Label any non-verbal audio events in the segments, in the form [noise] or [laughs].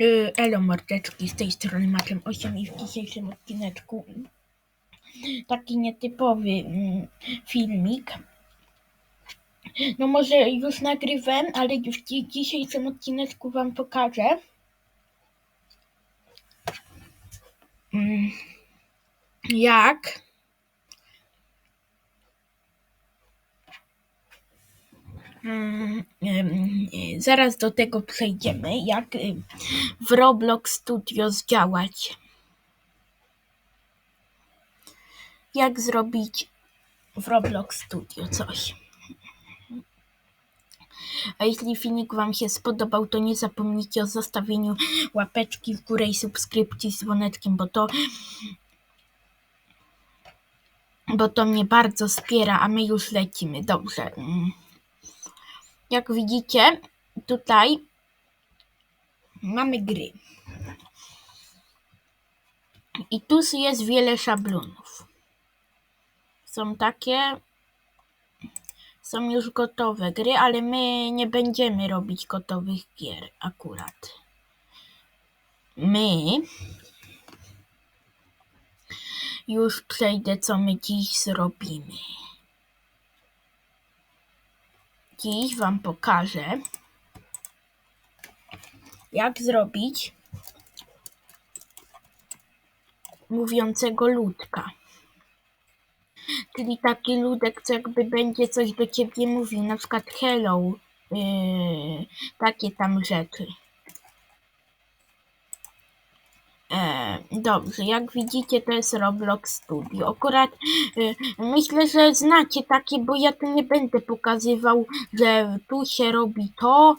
Y, Elo mordeczki, z tej strony Maczem 8 i w dzisiejszym odcineczku taki nietypowy mm, filmik. No może już nagrywam, ale już w dzi- dzisiejszym odcineczku wam pokażę. mm, Jak mm, em, y, zaraz do tego przejdziemy, jak w Roblox Studio zdziałać. Jak zrobić w Roblox Studio coś. A jeśli filmik Wam się spodobał, to nie zapomnijcie o zostawieniu łapeczki w górę i subskrypcji z dzwoneczkiem, bo to bo to mnie bardzo wspiera, a my już lecimy. Dobrze. Jak widzicie, tutaj mamy gry. I tu jest wiele szablonów. Są takie, są już gotowe gry, ale my nie będziemy robić gotowych gier akurat. My już przejdę, co my dziś zrobimy. Dziś Wam pokażę, jak zrobić mówiącego ludka. Czyli taki ludek, co jakby będzie coś do ciebie mówił, na przykład hello, yy, takie tam rzeczy. E, dobrze, jak widzicie to jest Roblox Studio. Akurat y, myślę, że znacie takie, bo ja tu nie będę pokazywał, że tu się robi to,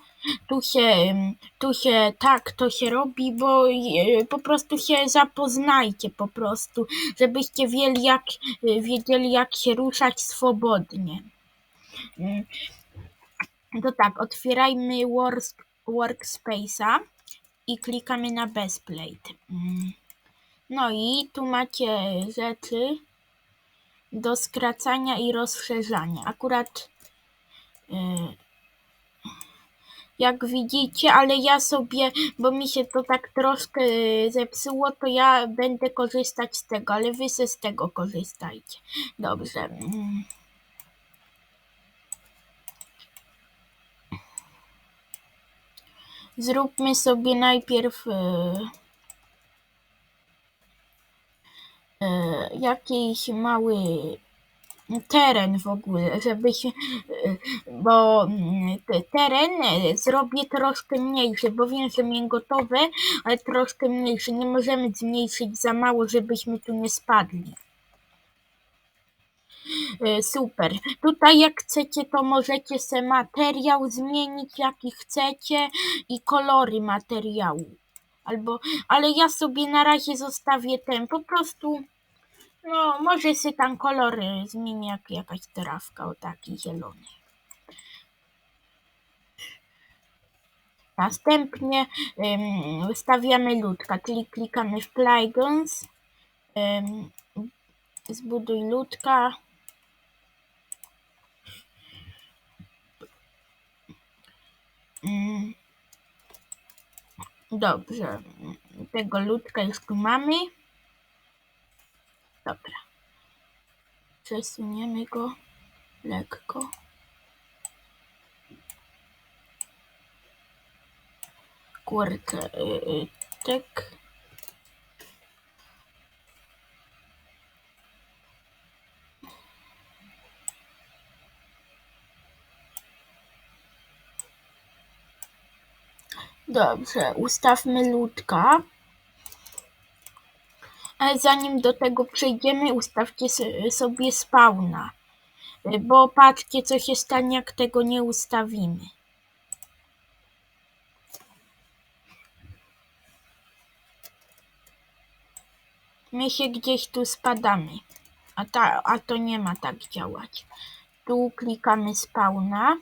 tu się, tu się tak to się robi, bo y, po prostu się zapoznajcie po prostu, żebyście wiedzieli jak, wiedzieli jak się ruszać swobodnie. To tak, otwierajmy work, Workspace'a i klikamy na Bestplate. Mm. No i tu macie rzeczy do skracania i rozszerzania. Akurat y, jak widzicie, ale ja sobie, bo mi się to tak troszkę zepsuło, to ja będę korzystać z tego, ale wy se z tego korzystajcie. Dobrze. Zróbmy sobie najpierw y, y, jakiś mały teren w ogóle, żeby się, y, bo mm, te- teren zrobię troszkę mniejszy, bo wiem, że miałem gotowe, ale troszkę mniejszy. Nie możemy zmniejszyć za mało, żebyśmy tu nie spadli. Y, Super. Tutaj jak chcecie, to możecie se materiał zmienić jaki chcecie i kolory materiału. Albo, ale ja sobie na razie zostawię ten, po prostu, no może sobie tam kolory zmienię, jak jakaś trawka, o taki zielony. Następnie ym, stawiamy ludka, czyli klikamy w Playgons, ym, zbuduj ludka, Dobrze, tego ludka już tu mamy. Dobra. Przesuniemy go lekko. Kurczę, yy, tak. Dobrze, ustawmy ludka. Zanim do tego przejdziemy, ustawcie sobie spawna. Bo patrzcie, co się stanie, jak tego nie ustawimy. My się gdzieś tu spadamy. A, ta, a to nie ma tak działać. Tu klikamy spawna.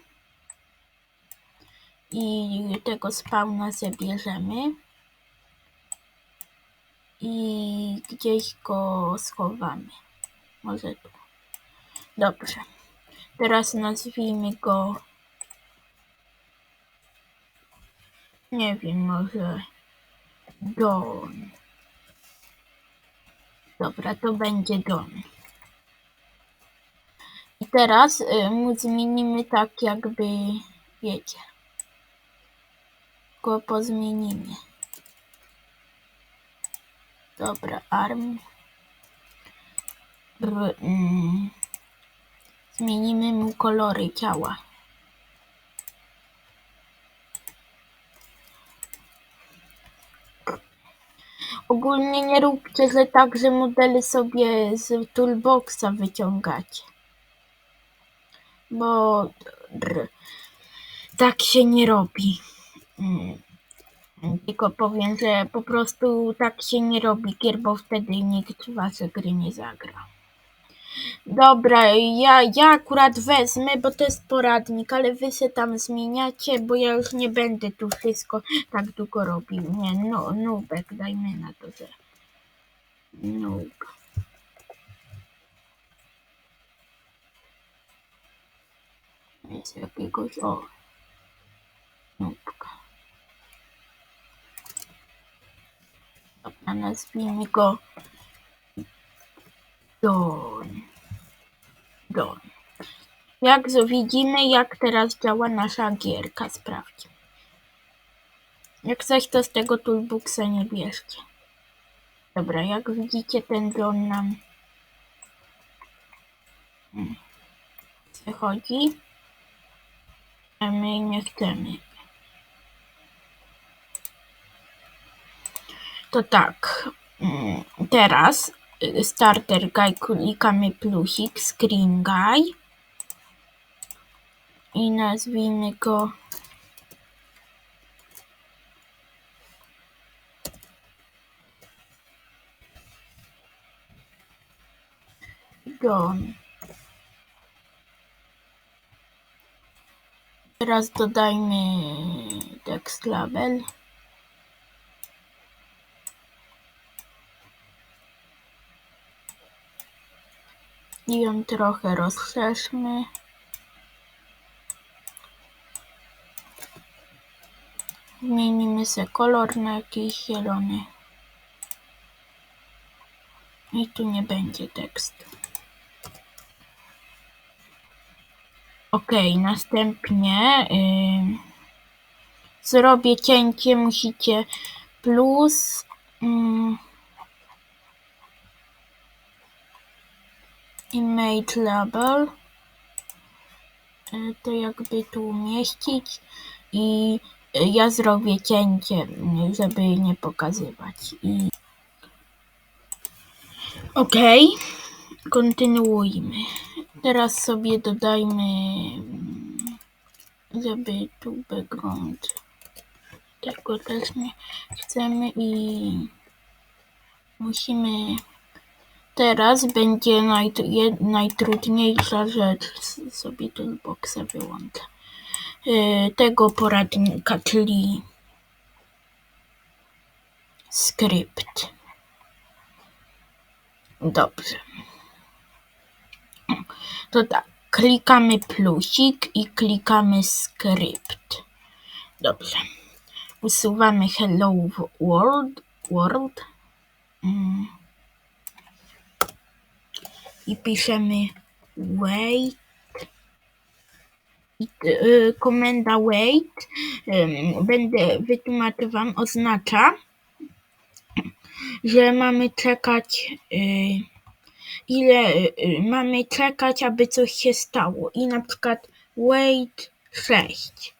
I tego spawna zabierzemy. I gdzieś go schowamy. Może tu. Dobrze. Teraz nazwijmy go. Nie wiem, może Don. Dobra, to będzie Don. I teraz y, mu zmienimy tak jakby, wiecie. Go pozmienimy. Dobra, arm. Mm, zmienimy mu kolory ciała. Ogólnie nie róbcie, że tak, że modele sobie z toolboxa wyciągacie. Bo tak się nie robi. Tylko powiem, że po prostu tak się nie robi gier, bo wtedy nikt wasze gry nie zagra. Dobra, ja, ja akurat wezmę, bo to jest poradnik, ale wy się tam zmieniacie, bo ja już nie będę tu wszystko tak długo robił. Nie, no, nubek, dajmy na to, że noob. Jest jakiegoś, o, nubka. Dobra, nazwijmy go Don. Don. Jak widzimy, jak teraz działa nasza gierka, sprawdź. Jak coś, to z tego toolboxa nie bierzcie. Dobra, jak widzicie, ten Don nam wychodzi, a my nie chcemy. To tak, mm, teraz y, starter guy klikamy plusik, screen guy i nazwijmy go Don. Teraz dodajmy text label. I ją trochę rozszerzmy. Zmienimy sobie kolor na jakiś zielony. I tu nie będzie tekstu. Ok, następnie ym, zrobię cięcie, musicie plus image label y, to jakby tu umieścić i y, ja zrobię cięcie, żeby nie pokazywać. I... Ok, kontynuujmy. Teraz sobie dodajmy, mm, żeby tu background tego też nie chcemy i musimy teraz będzie najtrudniejsza rzecz sobie toolboxa wyłączę yy, tego poradnika, czyli skrypt dobrze to tak, klikamy plusik i klikamy skrypt. Dobrze. Usuwamy hello world. world. I piszemy wait. Y, komenda wait, będę wytłumaczył wam, oznacza, że mamy czekać y, ile y, mamy czekać, aby coś się stało. I na przykład wait 6.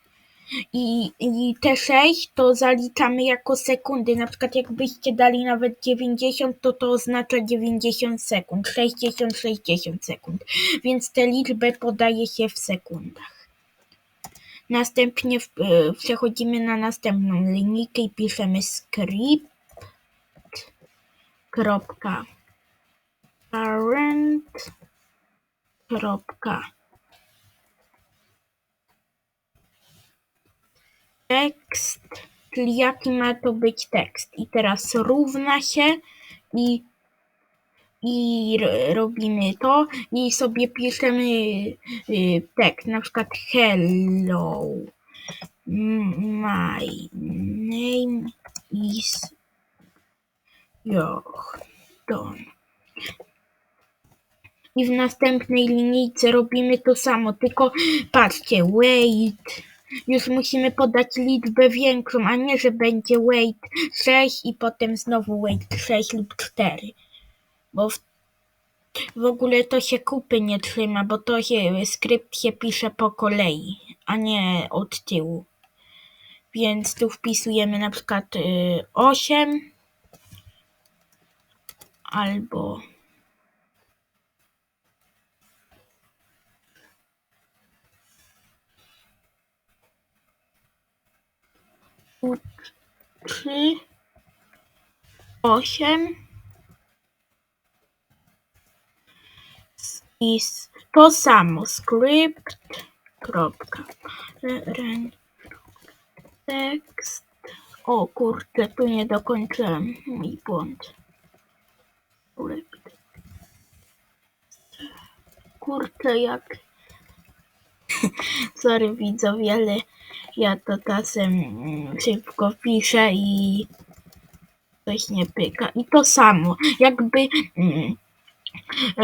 I, I te 6 to zaliczamy jako sekundy. Na przykład jakbyście dali nawet 90, to to oznacza 90 sekund. 60, 60 sekund. Więc tę liczbę podaje się w sekundach. Następnie w, y, przechodzimy na następną linijkę i piszemy script. Kropka parent kropka tekst, czyli jaki ma to być tekst. I teraz równa się i, i robimy to i sobie piszemy y, tekst, na przykład hello, my name is Joch, don. I w następnej linijce robimy to samo, tylko patrzcie, wait. Już musimy podać liczbę większą, a nie, że będzie wait 6 i potem znowu wait 6 lub 4. Bo w, w ogóle to się kupy nie trzyma, bo to się, skrypt się pisze po kolei, a nie od tyłu. Więc tu wpisujemy na przykład y, 8 albo trzy, osiem i to samo skrypt kropka tekst. O kurczę tu nie dokończyłem mój błąd. Kurczę jak [laughs] sorry widzowie ale ja to czasem mm, szybko piszę i coś nie pyka. I to samo, jakby mm,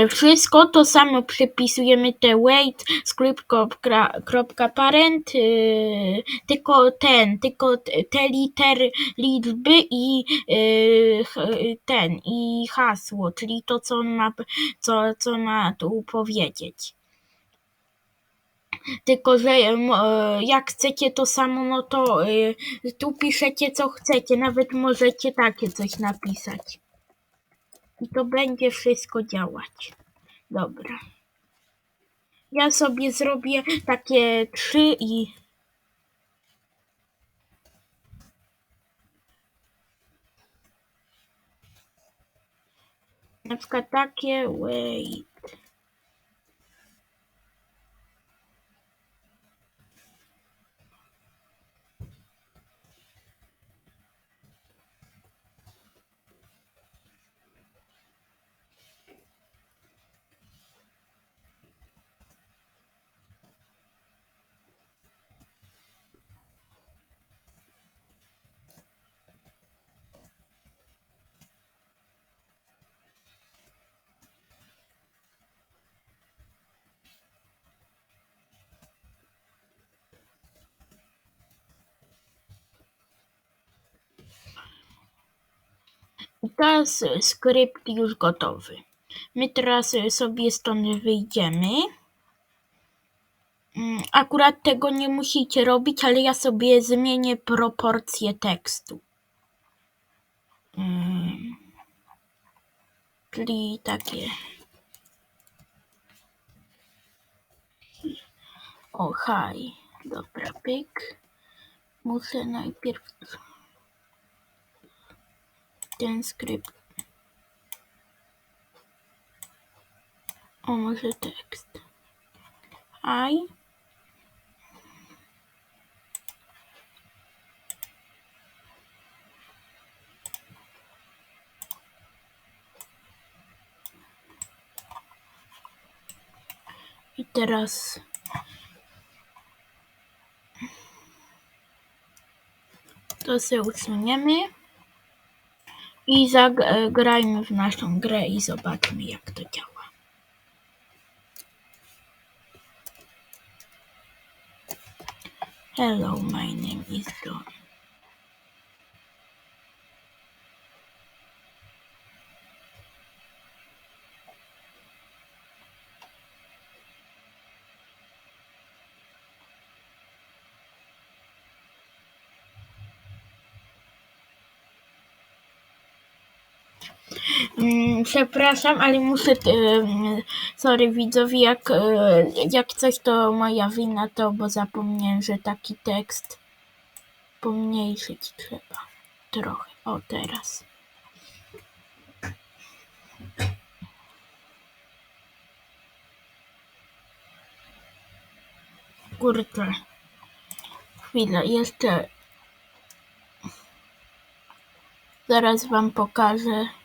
wszystko to samo przypisujemy te wait, script kropka, kropka parent, yy, tylko ten, tylko te litery liczby i ch- ten, i hasło, czyli to, co on ma, co, co ma tu powiedzieć. Tylko, że em, e, jak chcecie to samo, no to y, tu piszecie co chcecie, nawet możecie takie coś napisać. I to będzie wszystko działać. Dobra. Ja sobie zrobię takie trzy i na przykład takie wait. Teraz y, skrypt już gotowy. My teraz y, sobie stąd wyjdziemy. Mm, Akurat tego nie musicie robić, ale ja sobie zmienię proporcje tekstu. Mm. Czyli takie. O, haj. Dobra, pyk. Muszę najpierw ten skrypt. O, może tekst. Haj. I teraz to sobie usuniemy i zagrajmy w naszą grę i zobaczmy jak to działa. Hello, my name is John. Mm, Przepraszam, ale muszę. em, Sorry widzowie, jak, e, jak coś to moja wina, to bo zapomniałem, że taki tekst pomniejszyć trzeba. Trochę. O, teraz. Kurczę. Chwilę, jeszcze. Zaraz wam pokażę.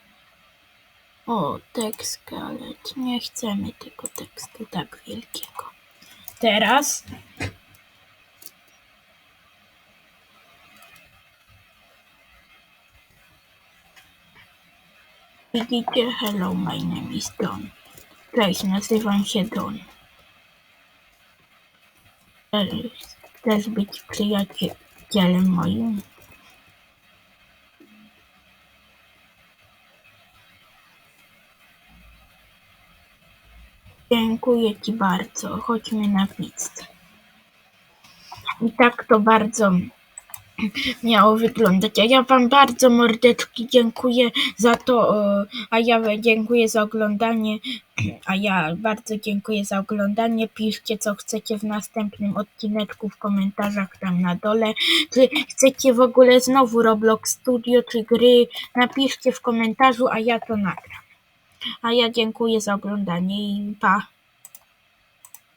O, tekst, ale nie chcemy tego tekstu tak wielkiego. Teraz. Widzicie? Hello, my name is Don. Cześć, nazywam się Don. Chcesz być przyjacielem moim? Dziękuję ci bardzo. Chodźmy na pizzę. I tak to bardzo miało wyglądać. A ja wam bardzo mordeczki dziękuję za to, e, a ja dziękuję za oglądanie, a ja bardzo dziękuję za oglądanie. Piszcie co chcecie w następnym odcineczku w komentarzach tam na dole. Czy chcecie w ogóle znowu Roblox Studio czy gry? Napiszcie w komentarzu, a ja to nagram. A ja dziękuję za oglądanie i pa.